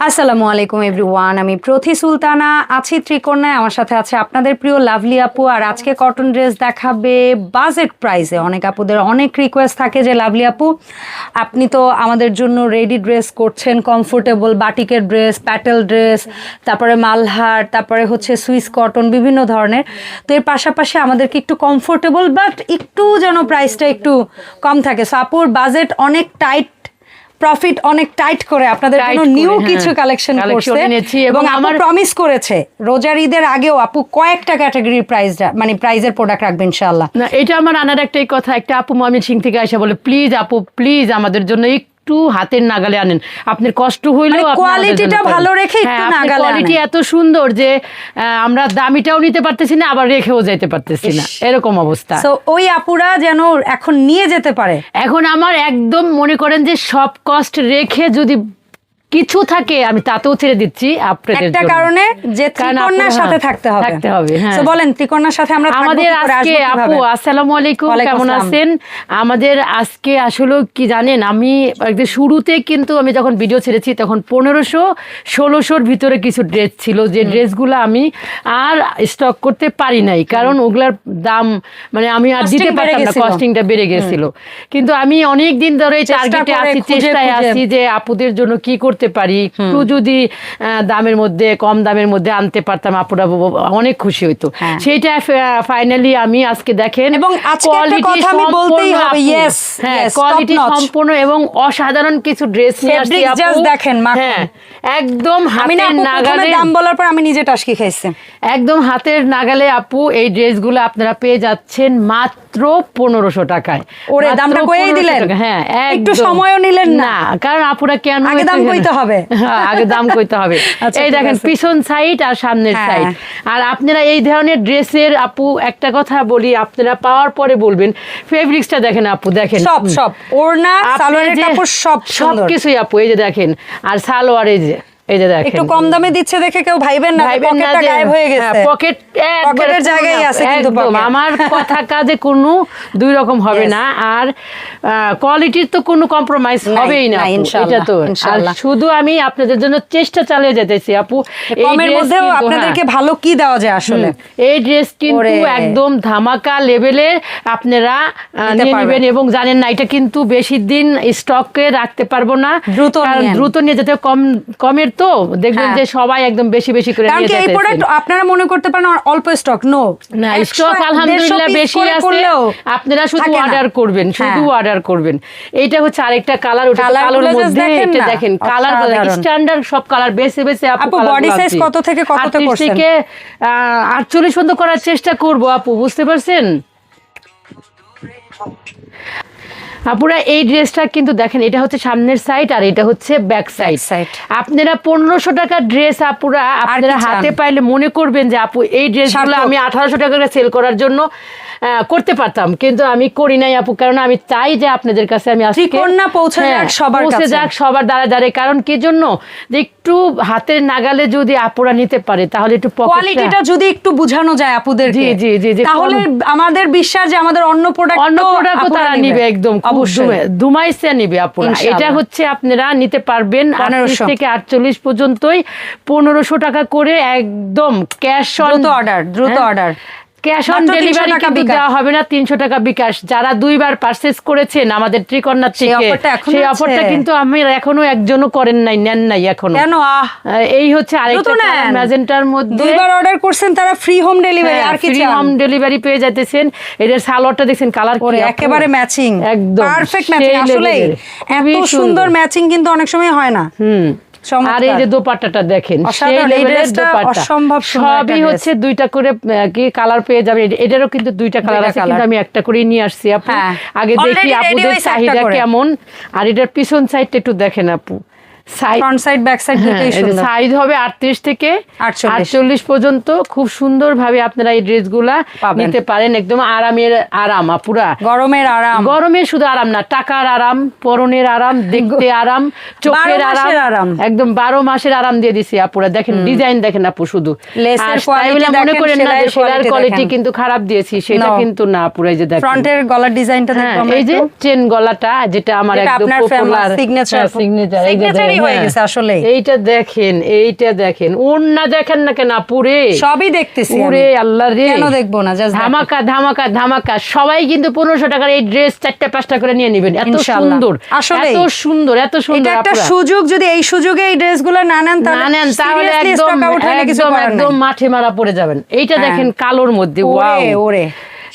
আসসালামু আলাইকুম এভরিওয়ান আমি প্রথি সুলতানা, আছি ত্রিকোণায়। আমার সাথে আছে আপনাদের প্রিয় লাভলি আপু, আর আজকে কটন ড্রেস দেখাবে বাজেট প্রাইসে অনেক আপুদের অনেক রিকোয়েস্ট থাকে যে, লাভলি আপু, আপনি তো আমাদের জন্য রেডি ড্রেস করছেন কমফোর্টেবল বাটিকের ড্রেস প্যাটেল ড্রেস তারপরে মালহার, তারপরে হচ্ছে সুইস কটন বিভিন্ন ধরনের। তো এর পাশাপাশি আমাদেরকে একটু কমফোর্টেবল বাট একটু যেন প্রাইসটা একটু কম থাকে। সো আপুর বাজেট অনেক টাইট প্রফিট অনেক টাইট করে আপনাদের জন্য নিউ হ্যাঁ। কিছু কালেকশন করছে। এবং আমার- প্রমিস করেছে রোজার ঈদের আগেও আপু কয়েকটা ক্যাটাগরির প্রাইস মানে প্রাইজের প্রোডাক্ট রাখবে ইনশাআল্লাহ। না এটা আমার আনার একটাই কথা। একটা আপু ময়মনসিং থেকে আসে বলে প্লিজ আপু প্লিজ আমাদের জন্য একটু হাতের নাগালে আনেন। আপনার কষ্ট হইলেও কোয়ালিটিটা ভালো রেখে একটু নাগালে কোয়ালিটি এত সুন্দর যে আহ, আমরা দামিটাও নিতে পারতেছি না আবার রেখেও যাইতে পারতেছি না। এরকম অবস্থা। তো ওই আপুরা যেন এখন নিয়ে যেতে পারে। এখন আমার একদম মনে করেন যে সব কষ্ট রেখে যদি কিছু থাকে আমি তাতেও ছেড়ে দিচ্ছি আপনাদের একটা কারণে যে সাথে থাকতে হবে। থাকতে হবে হ্যাঁ। বলেন সাথে আমরা আমাদের আজকে আপু আসসালামু আলাইকুম কেমন আছেন? আমাদের আজকে আসলে কি জানেন আমি একদম শুরুতে কিন্তু আমি যখন ভিডিও ছেড়েছি তখন পনেরোশো ষোলোশোর ভিতরে কিছু ড্রেস ছিল যে ড্রেসগুলো আমি আর স্টক করতে পারি নাই। কারণ ওগুলার দাম মানে আমি আর দিতে পারতাম না। কস্টিংটা বেড়ে গেছিল। কিন্তু আমি অনেক দিন ধরে টার্গেটে আছি চেষ্টায়। আছি যে আপুদের জন্য কি করতে পারি। একটু যদি দামের মধ্যে কম দামের মধ্যে আনতে পারতাম আপুরা অনেক খুশি হইতো। হ্যাঁ। সেইটা ফাইনালি আমি আজকে দেখেন এবং বলতেই হবে। হ্যাঁ কোয়ালিটি সম্পূর্ণ এবং অসাধারণ কিছু ড্রেস নিয়ে আসছি আপু। দেখেন, হ্যাঁ একদম হাতের নাগালে দাম বলার পর আমি নিজে টাসকি খাইছি। একদম হাতের নাগালে আপু এই ড্রেসগুলো আপনারা পেয়ে যাচ্ছেন মাত্র পনেরোশো টাকায়। ওরে, দামটা 1500 দিলেন? হ্যাঁ একটু সময়ও নিলেন না? কারণ আপুরা কেন আগে দাম কইতে হবে। হ্যাঁ, আগে দাম কইতে হবে। আচ্ছা, এই দেখেন পিছন সাইড আর সামনের হ্যাঁ। সাইড আর আপনারা এই ধরনের ড্রেসের আপু একটা কথা বলি আপনারা পাওয়ার পরে বলবেন। ফেব্রিক্সটা দেখেন আপু দেখেন। সব সব। ওড়না সালোয়ারের কাপড় সব সব কিছুই আপু এই যে দেখেন। আর সালোয়ার এই যে। এই যে দেখেন। একটু কম দামে দিচ্ছে দেখে কেউ ভাইবেন না পকেটটা গায়েব হয়ে হ্যাঁ, গেছে। পকেট পকেটের জায়গায় আছে কিন্তু। আমার কথা কাজে কোনো দুই রকম হবে না। আর কোয়ালিটির তো কোনো কম্প্রোমাইজ হবেই না এটা তো। আর শুধু আমি আপনাদের জন্য চেষ্টা চালিয়ে যেতেছি আপু। কমের মধ্যেও আপনাদেরকে হ্যাঁ, ভালো কি দেওয়া যায় আসলে? এই ড্রেস কিন্তু একদম ধামাকা লেভেলের আপনারা নিয়ে নেবেন এবং জানেন না এটা কিন্তু বেশি দিন স্টকে রাখতে পারব না। দ্রুত দ্রুত নিয়ে যেতে কম কমের তো দেখবেন হ্যাঁ। যে সবাই একদম বেশি বেশি করে নিয়ে কি এই প্রোডাক্ট আপনারা মনে করতে পারেন অল্প স্টক নো না স্টক আলহামদুলিল্লাহ বেশি আছে। আপনারা শুধু অর্ডার করবেন শুধু হ্যাঁ। অর্ডার করবেন। এইটা হচ্ছে আরেকটা কালার ওটা কালোর মধ্যে দেখেন এটা দেখেন কালার। স্ট্যান্ডার্ড সব কালার বেছে বেছে আপু body গুলো কত থেকে 38 করছেন? থেকে আটচল্লিশ পর্যন্ত করার চেষ্টা করব আপু বুঝতে পারছেন? আপুরা এই ড্রেসটা কিন্তু দেখেন এটা হচ্ছে সামনের সাইড আর এটা হচ্ছে ব্যাক সাইড সাইড আপনারা পনেরোশো টাকার ড্রেস আপুরা আপনারা হাতে পাইলে মনে করবেন যে আপু এই ড্রেসগুলো। আমি আঠারোশো টাকা সেল করার জন্য করতে পারতাম। কিন্তু আমি করি নাই আপু কারণ আমি চাই যে আপনাদের কাছে আমি আজকে ত্রিকন্যা পৌঁছে হ্যাঁ, যাক সবার পৌঁছে যাক সবার দ্বারা দ্বারে। কারণ কি জন্য? যে একটু হাতের নাগালে যদি আপুরা নিতে পারে তাহলে একটু কোয়ালিটিটা যদি একটু বুঝানো যায় আপুদের জি, জি, জি, তাহলে আমাদের বিশ্বাস যে আমাদের অন্য প্রোডাক্ট অন্য প্রোডাক্টও তারা নিবে। একদম অবশ্যই। দুমে- দুমাইসে নিবে আপুরা। এটা হচ্ছে আপনারা নিতে পারবেন 1500 থেকে আটচল্লিশ পর্যন্তই। পনেরোশো টাকা করে একদম ক্যাশ অন দ্রুত অর্ডার দ্রুত অর্ডার ক্যাশ অন ডেলিভারি কিন্তু দেওয়া হবে না তিনশো টাকা বিকাশ। যারা দুইবার পারচেস করেছেন আমাদের ত্রিকন্যার সেই থেকে সেই অফারটা কিন্তু আমি এখনও একজনও করেন নাই নেন নাই এখনও। কেন? এই হচ্ছে আরেকটা। ম্যাজেন্টার মধ্যে দুইবার অর্ডার করছেন তারা ফ্রি হোম ডেলিভারি আর কি ফ্রি হোম ডেলিভারি পেয়ে যাইতেছেন। এদের সালোয়ারটা দেখছেন কালার ওরে একেবারে ম্যাচিং একদম পারফেক্ট ম্যাচিং আসলে। এত সুন্দর। ম্যাচিং কিন্তু অনেক সময় হয় না। হুম। আর এই যে দোপাট্টাটা দেখেন সেই dress-টা দোপাট্টা। সবই হচ্ছে দুইটা করে কি কালার পেয়ে যাবে। এটারও কিন্তু দুইটা কালার আছে কিন্তু আমি একটা করে নিয়ে আসছি আপু। হ্যাঁ। আগে দেখি আপুদের চাহিদা কেমন। আর এটার পিছন সাইডটা একটু দেখেন আপু। Side front side back side দুটোই সুন্দর সাইজ হবে আটত্রিশ থেকে 48 পর্যন্ত খুব সুন্দর ভাবে আপনারা এই ড্রেসগুলা নিতে পারেন একদম আরামের আরাম আপুরা গরমের আরাম। গরমে শুধু আরাম না টাকার আরাম পরনের আরাম দেখতে আরাম চোখের বারো মাসের আরাম। আরাম। একদম বারো মাসের আরাম দিয়ে দিছি আপুরা দেখেন ডিজাইন দেখেন আপু শুধু। লেসের বলে মনে করেন না যে সেলার কোয়ালিটি কিন্তু খারাপ দিয়েছি সেটা কিন্তু না আপুরা এই যে দেখেন। ফ্রন্টের গলার ডিজাইনটা হ্যাঁ এই যে চেন গলাটা যেটা আমার একদম পপুলার সিগনেচার এই যে হয়ে। হ্যাঁ। গেছে আসলে এইটা দেখেন এইটা দেখেন। ওন্না দেখেন না কেন পুরে সবই দেখতেছি পুরে আল্লাহ রে। কেন দেখব না? জাস্ট ধামাকা ধামাকা ধামাকা। সবাই কিন্তু পনেরোশো টাকার এই ড্রেস চারটা পাঁচটা করে নিয়ে নেবেন। এত সুন্দর আসলেই। এত সুন্দর এত সুন্দর একটা সুযোগ যদি এই সুযোগে এই ড্রেসগুলো না নেন তাহলে একদম একদম। মাঠে মারা পড়ে যাবেন। এইটা হ্যাঁ। দেখেন কালোর মধ্যে ওরে ওরে।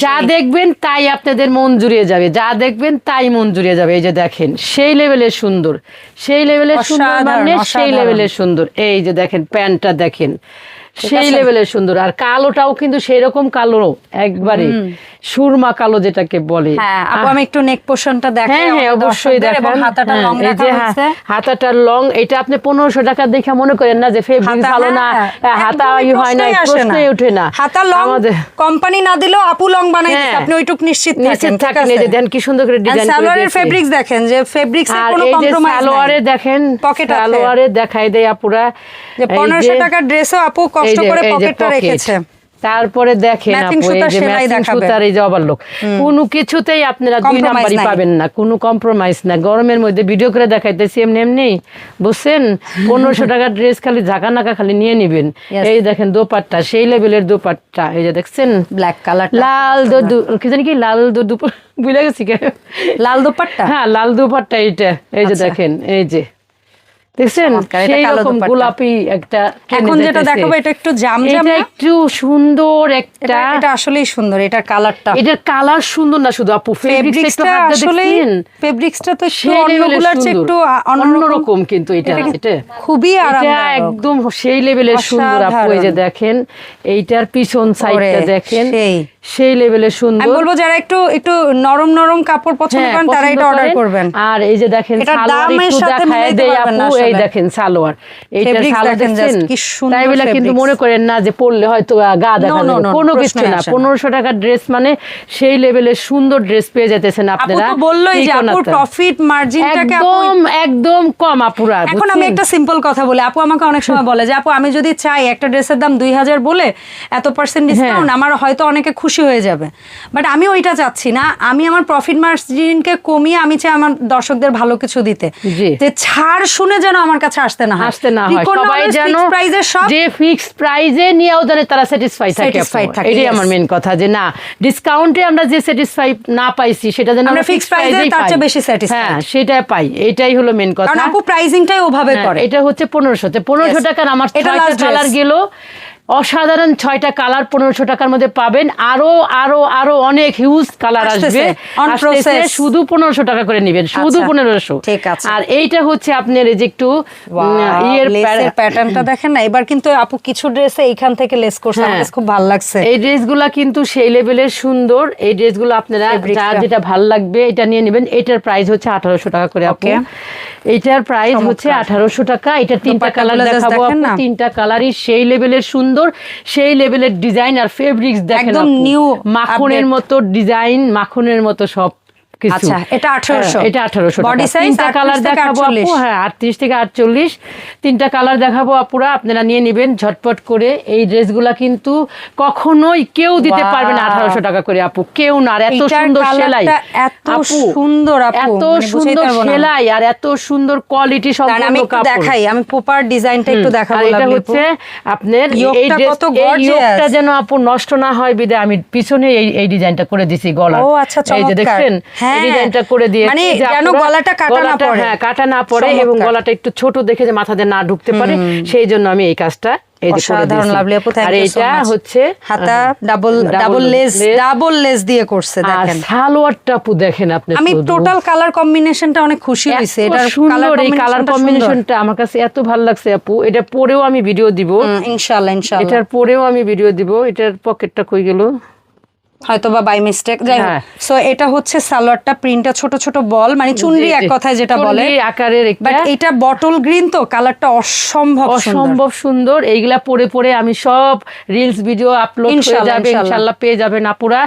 যা দেখবেন তাই আপনাদের মন জুড়িয়ে যাবে। যা দেখবেন তাই মন জুড়িয়ে যাবে। এই যে দেখেন সেই লেভেলের সুন্দর। সেই লেভেলের সুন্দর মানে সেই লেভেলে লেভেলের সুন্দর। এই যে দেখেন প্যান্টটা দেখেন সেই লেভেলে লেভেলের সুন্দর। আর কালোটাও কিন্তু সেই রকম কালো একবারে সুরমা কালো যেটাকে বলে। হ্যাঁ আপু আমি একটু নেক পোর্শনটা দেখাই হ্যাঁ হ্যাঁ অবশ্যই দেখেন। হাতাটা হ্যাঁ, লং রাখা হয়েছে হাতাটা লং এটা আপনি পনেরোশো টাকা দেখে মনে করেন না যে ফেব্রিক ভালো না হ্যাঁ, হ্যাঁ, হাতা হয় না। প্রশ্নই ওঠে না। হাতা লং কোম্পানি না দিলেও আপু লং বানাই হ্যাঁ। আপনি ওইটুক নিশ্চিত নিশ্চিত থাকেন এই যে দেন কি সুন্দর করে ডিজাইন করে সালোয়ারের। ফেব্রিক্স দেখেন যে ফেব্রিক্স কোনো সালোয়ারে দেখেন আছে। সালোয়ারে দেখাই দেয় আপুরা। যে এই 1500 যে- টাকার ড্রেসও আপু কষ্ট করে পকেটটা রেখেছে। তারপরে দেখেন সুতার এই যে ওভারলোক কোনো কিছুতেই আপনারা দুই নাম্বারই পাবেন না কোনো কম্প্রোমাইজ না গরমের মধ্যে ভিডিও করে দেখাইতেছি এমনি এমনি বুঝছেন? পনেরোশো টাকার ড্রেস খালি ঝাঁকা নাকা খালি নিয়ে নিবেন। এই দেখেন দোপাট্টা সেই লেভেলের দোপাট্টা এই যে দেখছেন? ব্ল্যাক কালার লাল দু কি জানি কি লাল দু বুঝলে গেছি কে? লাল দোপাট্টা? হ্যাঁ লাল দোপাট্টা এইটা এই যে আচ্ছা। দেখেন এই যে। দেখছেন? চমৎকার, এটা সেই কালো রকম দোপাট্টা। গোলাপি একটা এখন যেটা দেখাবো এটা একটু জাম জাম এটা একটু সুন্দর একটা এটা আসলেই সুন্দর এটার কালারটা। এটার কালার সুন্দর না শুধু আপু? ফেব্রিক্সটা আসলে ফেব্রিক্সটা তো অন্যগুলোর চেয়ে একটু অন্যরকম। কিন্তু এটা এটা খুবই আরামদায়ক। একদম সেই লেভেলের সুন্দর আপু এই যে দেখেন এইটার পিছন সাইডটা দেখেন সেই। লেভেলের আমি সুন্দর। বলব যারা একটু একটু নরম নরম কাপড় পছন্দ হ্যাঁ, করেন তারা এটা অর্ডার করবেন। আর এই যে দেখেন সালোয়ার একটু দেখায় আপু এই দেখেন সালোয়ার। Fabrics সালোয়ার দেখেন তাই বলে কিন্তু মনে করেন না যে পরলে হয়তো গা কোনো কিছু না। পনেরোশো টাকার ড্রেস মানে সেই লেভেলের সুন্দর ড্রেস পেয়ে যেতেছেন আপু আপনারা বললোই যে আপুর প্রফিট মার্জিনটাকে একদম একদম কম আপুরা এখন আমি একটা সিম্পল কথা বলি। আপু আমাকে অনেক সময় বলে যে আপু আমি যদি চাই একটা ড্রেসের দাম দুই হাজার বলে এত পার্সেন্ট হ্যাঁ। ডিসকাউন্ট আমার হয়তো অনেকে খুশি হয়ে যাবে। বাট আমি ওইটা চাচ্ছি না। আমি আমার প্রফিট মার্জিনকে কমিয়ে আমি চাই আমার দর্শকদের ভালো কিছু দিতে। যে ছাড় শুনে যেন আমার কাছে আসতে না আসতে না হয়। সবাই যেন যে ফিক্স প্রাইজে নিয়েও যেন তারা স্যাটিসফাই থাকে স্যাটিসফাই এটাই আমার মেন কথা যে না ডিসকাউন্টে আমরা যে স্যাটিসফাই না পাইছি সেটা যেন আমরা ফিক্স প্রাইজে তার চেয়ে বেশি স্যাটিসফাই হ্যাঁ সেটা পাই। এটাই হলো মেন কথা। কারণ আপু প্রাইজিংটাই ওভাবে হ্যাঁ, করে। এটা হচ্ছে 1500 তে 1500 টাকার আমার এটা লাস্ট কালার গেল। অসাধারণ ছয়টা কালার পনেরোশো টাকার মধ্যে পাবেন। আরও আরও আরও অনেক হিউজ কালার আসবে। শুধু পনেরোশো টাকা করে নেবেন শুধু আচ্ছা, পনেরোশো। ঠিক আছে। আর এইটা হচ্ছে আপনার এই যে একটু ইয়ের প্যাটার্নটা দেখেন না? এবার কিন্তু আপু কিছু ড্রেসে এইখান থেকে লেস করছে হ্যাঁ। খুব ভালো লাগছে। এই ড্রেসগুলা কিন্তু সেই লেভেলের সুন্দর। এই ড্রেসগুলো আপনারা যেটা ভালো লাগবে এটা নিয়ে নেবেন। এটার প্রাইস হচ্ছে আঠারোশো টাকা করে আপু. এটার প্রাইস হচ্ছে আঠারোশো টাকা। এটা তিনটা কালার দেখাবো। তিনটা কালারই সেই লেভেলের সুন্দর। সেই লেভেলের ডিজাইন আর ফেব্রিক্স দেখেন নিউ। মাখনের মতো ডিজাইন মাখনের মতো সব। কিছু আচ্ছা, এটা 1800 হ্যাঁ, এটা তিনটা কালার দেখাবো আপু। হ্যাঁ আটত্রিশ থেকে আটচল্লিশ। তিনটা কালার দেখাবো আপুরা আপনারা নিয়ে নেবেন ঝটপট করে। এই ড্রেসগুলা কিন্তু কখনোই কেউ দিতে. পারবে না আঠারোশো টাকা করে আপু। কেউ না আর এত সুন্দর সেলাই। এত সুন্দর আপু, এত মানে সুন্দর সেলাই আর এত সুন্দর কোয়ালিটি সম্পূর্ণ কাপড়। দেখাই আমি প্রপার ডিজাইনটা একটু দেখাবো এটা হচ্ছে আপনার এই। ইয়োগটা যেন আপু নষ্ট না হয় বিদে আমি পিছনে এই এই ডিজাইনটা করে দিছি গলা ও, আচ্ছা, এই যে দেখছেন? হ্যাঁ। ডিজাইনটা করে দিয়ে মানে যেন গলাটা কাটা না পড়ে। হ্যাঁ কাটা না পড়ে এবং গলাটা একটু ছোট দেখে যে মাথাতে না ঢুকতে পারে সেই জন্য আমি এই কাজটা অসাধারণ লাভলি আপু থ্যাংক ইউ এটা হচ্ছে হাতা double double lace double lace দিয়ে করছে আর দেখেন। সালোয়ারটা আপু দেখেন আপনি আমি টোটাল কালার কম্বিনেশনটা অনেক খুশি হয়েছে এটার সুন্দর এই কালার কম্বিনেশনটা কম্বিনেশনটা আমার কাছে এত ভালো লাগছে আপু এটা পরেও আমি ভিডিও দিব। ইনশাআল্লাহ ইনশাআল্লাহ। এটার পরেও আমি ভিডিও দিব এটার পকেটটা কই গেল? হয়তো বা বাই মিস্টেক যাই হোক হ্যাঁ। সো এটা হচ্ছে সালোয়ারটা প্রিন্টটা ছোট ছোট বল মানে চুনরি এক কথায় যেটা বলে আকারের বাট এটা বটল গ্রিন তো কালারটা অসম্ভব সুন্দর অসম্ভব সুন্দর এইগুলা পরে পরে আমি সব রিলস ভিডিও আপলোড হয়ে যাবে। ইনশাল্লাহ পেয়ে যাবেন আপুরা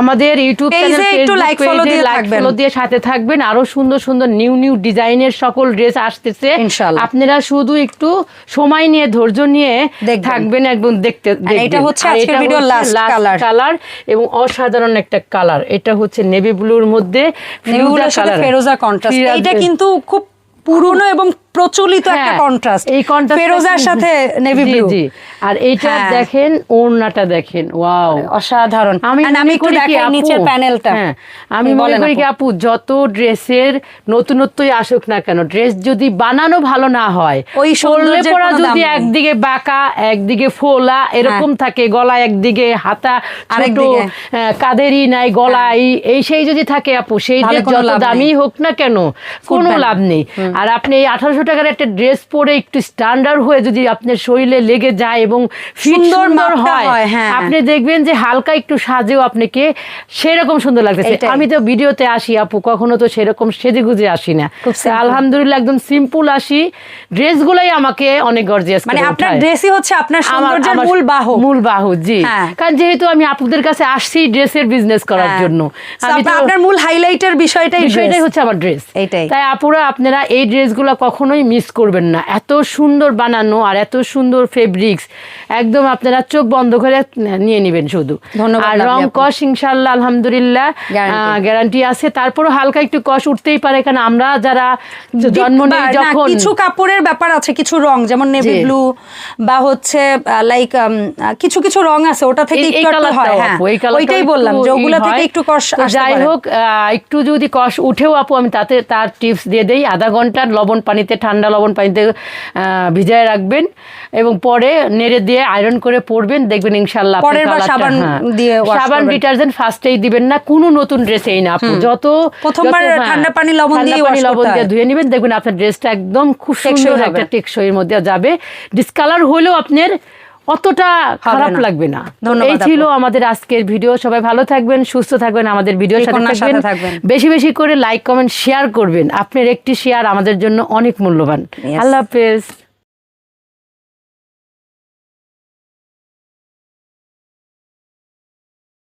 আমাদের ইউটিউব চ্যানেল একটু like, follow দিয়ে লাইক থাকবেন। ফলো দিয়ে সাথে থাকবেন আরও সুন্দর সুন্দর নিউ নিউ ডিজাইনের সকল ড্রেস আসতেছে ইনশাল্লাহ। আপনারা শুধু একটু সময় নিয়ে ধৈর্য নিয়ে থাকবেন একদম দেখতে এটা হচ্ছে আজকের ভিডিওর last colour। কালার এবং অসাধারণ একটা কালার। এটা হচ্ছে নেভি ব্লুর মধ্যে ফেরোজা কন্ট্রাস্ট এটা কিন্তু খুব পুরনো এবং প্রচলিত একটা হ্যাঁ, কন্ট্রাস্ট এই contrast ফেরোজার সাথে নেভি ব্লু জি। আর এইটা হ্যাঁ। দেখেন ওড়নাটা দেখেন ওয়াও। অসাধারণ। আমি আমি একটু দেখাই নিচের প্যানেলটা হ্যাঁ, আমি মনে করি কি আপু। যত ড্রেসের নতুনত্বই আসুক না কেন ড্রেস যদি বানানো ভালো না হয় ওই সৌন্দর্যের পরা যদি। একদিকে বাঁকা একদিকে ফোলা এরকম থাকে গলা একদিকে হাতা ছোট। কাদেরই নাই গলায় এই সেই যদি থাকে আপু সেই ড্রেস যত দামি হোক না কেন কোনো লাভ নেই। আর আপনি এই আঠারোশো টাকার একটা ড্রেস পরে একটু স্ট্যান্ডার্ড হয়ে যদি আপনার শরীরে লেগে যায় এবং সুন্দর হয় হয়। আপনি দেখবেন যে হালকা একটু সাজেও আপনাকে সেরকম সুন্দর লাগতেছে আমি তো ভিডিওতে আসি আপু কখনো তো সেরকম সেজে গুজে আসি না। আলহামদুলিল্লাহ একদম সিম্পল আসি ড্রেসগুলাই আমাকে অনেক গর্জিয়াস মানে আপনার ড্রেসই হচ্ছে আপনার সৌন্দর্যের মূল বাহক মূল বাহু জি হ্যাঁ। কারণ যেহেতু আমি আপুদের কাছে আসছি ড্রেসের বিজনেস করার হ্যাঁ। জন্য আমি তো আপনার- মূল হাইলাইটের বিষয়টাই বিষয়টাই হচ্ছে আমার ড্রেস এইটাই। তাই আপুরা আপনারা এই ড্রেস ড্রেসগুলো কখনোই মিস করবেন না। এত সুন্দর বানানো আর এত সুন্দর ফেব্রিক্স একদম আপনারা চোখ বন্ধ করে নিয়ে নেবেন শুধু। আর রং। কস ইনশাল্লাহ আলহামদুলিল্লাহ। গ্যারান্টি আছে। তারপরও হালকা একটু কষ উঠতেই পারে কারণ আমরা যারা জন্ম নেই যখন কিছু কাপড়ের ব্যাপার আছে কিছু রং যেমন নেভি ব্লু বা হচ্ছে লাইক কিছু কিছু রং আছে ওটা থেকে একটু হয় হ্যাঁ। ওইটাই বললাম যে ওগুলা থেকে একটু কষ যাই হোক একটু যদি কষ উঠেও আপু আমি তাতে তার টিপস দিয়ে দেই। আধা ঘণ্টার লবণ পানিতে ঠান্ডা লবণ পানিতে ভিজায় রাখবেন এবং পরে নেড়ে দিয়ে আয়রন করে পরবেন। দেখবেন ইনশাল্লাহ সাবান হ্যাঁ। দিয়ে সাবান। ডিটারজেন্ট ফার্স্টেই দিবেন না কোনো নতুন ড্রেসেই না আপু। যত প্রথমবার হ্যাঁ, ঠান্ডা পানি লবণ দিয়ে লবণ দিয়ে ধুয়ে নেবেন। দেখবেন আপনার ড্রেসটা একদম খুব সুন্দর একটা টেকসইয়ের মধ্যে যাবে। ডিসকালার হলেও আপনার অতটা খারাপ লাগবে না। এই ছিল আমাদের আজকের ভিডিও। সবাই ভালো থাকবেন সুস্থ থাকবেন আমাদের ভিডিও সাথে থাকবেন। বেশি বেশি করে লাইক কমেন্ট শেয়ার করবেন। আপনার একটি শেয়ার আমাদের জন্য অনেক মূল্যবান। আল্লাহ হাফেজ।